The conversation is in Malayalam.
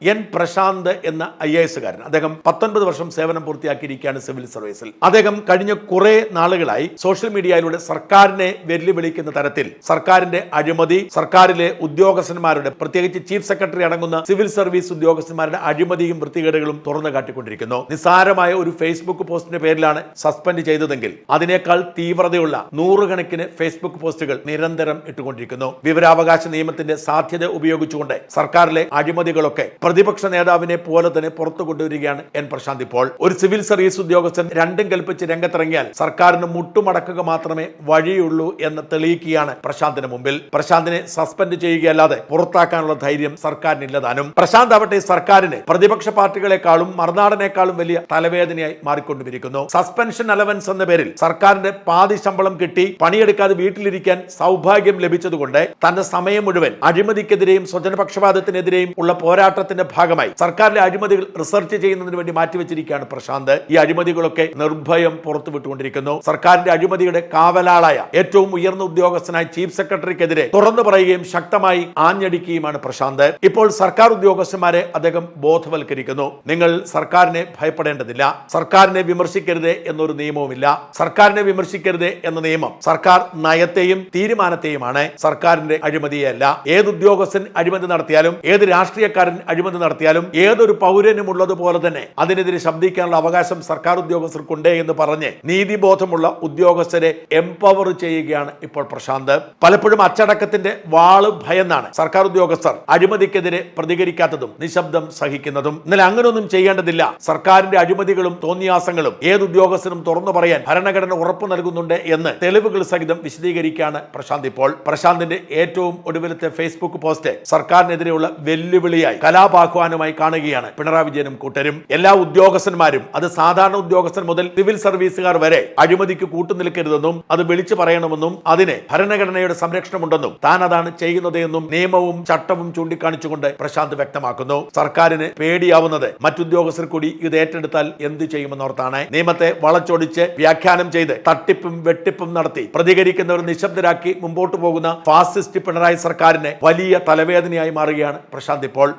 എൻ പ്രശാന്ത് എന്ന ഐ എ എസുകാരൻ അദ്ദേഹം പത്തൊൻപത് വർഷം സേവനം പൂർത്തിയാക്കിയിരിക്കുകയാണ് സിവിൽ സർവീസിൽ. അദ്ദേഹം കഴിഞ്ഞ കുറെ നാളുകളായി സോഷ്യൽ മീഡിയയിലൂടെ സർക്കാരിനെ വെല്ലുവിളിക്കുന്ന തരത്തിൽ സർക്കാരിന്റെ അഴിമതി സർക്കാരിലെ ഉദ്യോഗസ്ഥന്മാരുടെ പ്രത്യേകിച്ച് ചീഫ് സെക്രട്ടറി അടങ്ങുന്ന സിവിൽ സർവീസ് ഉദ്യോഗസ്ഥന്മാരുടെ അഴിമതിയും വൃത്തികേടുകളും തുറന്നു കാട്ടിക്കൊണ്ടിരിക്കുന്നു. നിസ്സാരമായ ഒരു ഫേസ്ബുക്ക് പോസ്റ്റിന്റെ പേരിലാണ് സസ്പെൻഡ് ചെയ്തതെങ്കിൽ അതിനേക്കാൾ തീവ്രതയുള്ള നൂറുകണക്കിന് ഫേസ്ബുക്ക് പോസ്റ്റുകൾ നിരന്തരം ഇട്ടുകൊണ്ടിരിക്കുന്നു. വിവരാവകാശ നിയമത്തിന്റെ സാധ്യത ഉപയോഗിച്ചുകൊണ്ട് സർക്കാരിലെ അഴിമതികളൊക്കെ പ്രതിപക്ഷ നേതാവിനെ പോലെ തന്നെ പുറത്തു കൊണ്ടുവരികയാണ് എൻ പ്രശാന്ത് ഇപ്പോൾ. ഒരു സിവിൽ സർവീസ് ഉദ്യോഗസ്ഥൻ രണ്ടും കൽപ്പിച്ച് രംഗത്തിറങ്ങിയാൽ സർക്കാരിന് മുട്ടുമടക്കുക മാത്രമേ വഴിയുള്ളൂ എന്ന് തെളിയിക്കുകയാണ് പ്രശാന്തിന് മുമ്പിൽ. പ്രശാന്തിനെ സസ്പെൻഡ് ചെയ്യുകയല്ലാതെ പുറത്താക്കാനുള്ള ധൈര്യം സർക്കാരിനില്ലതാനും പ്രശാന്ത് ആവട്ടെ സർക്കാരിന് പ്രതിപക്ഷ പാർട്ടികളെക്കാളും മറുനാടനേക്കാളും വലിയ തലവേദനയായി മാറിക്കൊണ്ടിരിക്കുന്നു സസ്പെൻഷൻ അലവൻസ് എന്ന പേരിൽ സർക്കാരിന്റെ പാതി ശമ്പളം കിട്ടി പണിയെടുക്കാതെ വീട്ടിലിരിക്കാൻ സൗഭാഗ്യം ലഭിച്ചതുകൊണ്ട് തന്റെ സമയം മുഴുവൻ അഴിമതിക്കെതിരെയും സ്വജനപക്ഷപാതത്തിനെതിരെയും ഉള്ള പോരാട്ടത്തിന്റെ ഭാഗമായി സർക്കാരിലെ അഴിമതികൾ റിസർച്ച് ചെയ്യുന്നതിന് വേണ്ടി മാറ്റിവെച്ചിരിക്കുകയാണ് പ്രശാന്ത്. ഈ അഴിമതികളൊക്കെ നിർഭയം പുറത്തുവിട്ടുകൊണ്ടിരിക്കുന്നു സർക്കാരിന്റെ അഴിമതിയുടെ കാവലാളായ ഏറ്റവും ഉയർന്ന ഉദ്യോഗസ്ഥനായ ചീഫ് സെക്രട്ടറിക്കെതിരെ തുറന്നു പറയുകയും ശക്തമായി ആഞ്ഞടിക്കുകയുമാണ് പ്രശാന്ത്. ഇപ്പോൾ സർക്കാർ ഉദ്യോഗസ്ഥന്മാരെ അദ്ദേഹം ബോധവൽക്കരിക്കുന്നു. നിങ്ങൾ സർക്കാരിനെ ഭയപ്പെടേണ്ടതില്ല. സർക്കാരിനെ വിമർശിക്കരുത് എന്നൊരു നിയമവുമില്ല. സർക്കാരിനെ വിമർശിക്കരുത് എന്ന നിയമം സർക്കാർ നയത്തെയും തീരുമാനത്തെയുമാണ്. സർക്കാരിന്റെ അഴിമതിയല്ല ഏത് ഉദ്യോഗസ്ഥൻ അഴിമതി നടത്തിയാലും ഏത് രാഷ്ട്രീയക്കാരൻ അഴിമതി നടത്തിയാലും ഏതൊരു പൗരനും ഉള്ളതുപോലെ തന്നെ അതിനെതിരെ ശബ്ദിക്കാനുള്ള അവകാശം സർക്കാർ ഉദ്യോഗസ്ഥർക്കുണ്ട് എന്ന് പറഞ്ഞ് നീതിബോധമുള്ള ഉദ്യോഗസ്ഥരെ എംപവർ ചെയ്യുകയാണ് ഇപ്പോൾ പ്രശാന്ത്. പലപ്പോഴും അച്ചടക്കത്തിന്റെ വാൾ ഭയന്നാണ് സർക്കാർ ഉദ്യോഗസ്ഥർ അഴിമതിക്കെതിരെ പ്രതികരിക്കാത്തതും നിശബ്ദം സഹിക്കുന്നതും. എന്നാൽ അങ്ങനെയൊന്നും ചെയ്യേണ്ടതില്ല. സർക്കാരിന്റെ അഴിമതികളും തോന്നിയാസങ്ങളും ഏത് ഉദ്യോഗസ്ഥനും തുറന്നു പറയാൻ ഭരണഘടന ഉറപ്പു നൽകുന്നുണ്ട് എന്ന് തെളിവുകൾ സഹിതം വിശദീകരിക്കുകയാണ് പ്രശാന്ത് ഇപ്പോൾ. പ്രശാന്തിന്റെ ഏറ്റവും ഒടുവിലത്തെ ഫേസ്ബുക്ക് പോസ്റ്റ് സർക്കാരിനെതിരെയുള്ള വെല്ലുവിളിയായി. കലാപാഹ്വാനമായി കാണുകയാണ്. പിണറായി വിജയനും കൂട്ടരും. എല്ലാ ഉദ്യോഗസ്ഥന്മാരും അത് സാധാരണ ഉദ്യോഗസ്ഥൻ മുതൽ സിവിൽ സർവീസുകാർ വരെ അഴിമതിക്ക് കൂട്ടുനിൽക്കരുതെന്നും അത് വിളിച്ചു പറയണമെന്നും അതിന് ഭരണഘടനയുടെ സംരക്ഷണമുണ്ടെന്നും താൻ അതാണ് ചെയ്യുന്നത് എന്നും നിയമവും ചട്ടവും ചൂണ്ടിക്കാണിച്ചുകൊണ്ട് പ്രശാന്ത് വ്യക്തമാക്കുന്നു. സർക്കാരിന് പേടിയാവുന്നത് മറ്റുദ്യോഗസ്ഥർ കൂടി ഇത് ഏറ്റെടുത്താൽ എന്ത് ചെയ്യുമെന്നോർത്താണ്. നിയമത്തെ വളച്ചൊടിച്ച് വ്യാഖ്യാനം ചെയ്ത് തട്ടിപ്പും വെട്ടിപ്പും നടത്തി പ്രതികരിക്കുന്നവർ നിശബ്ദരാക്കി മുമ്പോട്ട് പോകുന്ന ഫാസിസ്റ്റ് പിണറായി സർക്കാരിന് വലിയ തലവേദനയായി മാറുകയാണ് പ്രശാന്ത് ഇപ്പോൾ.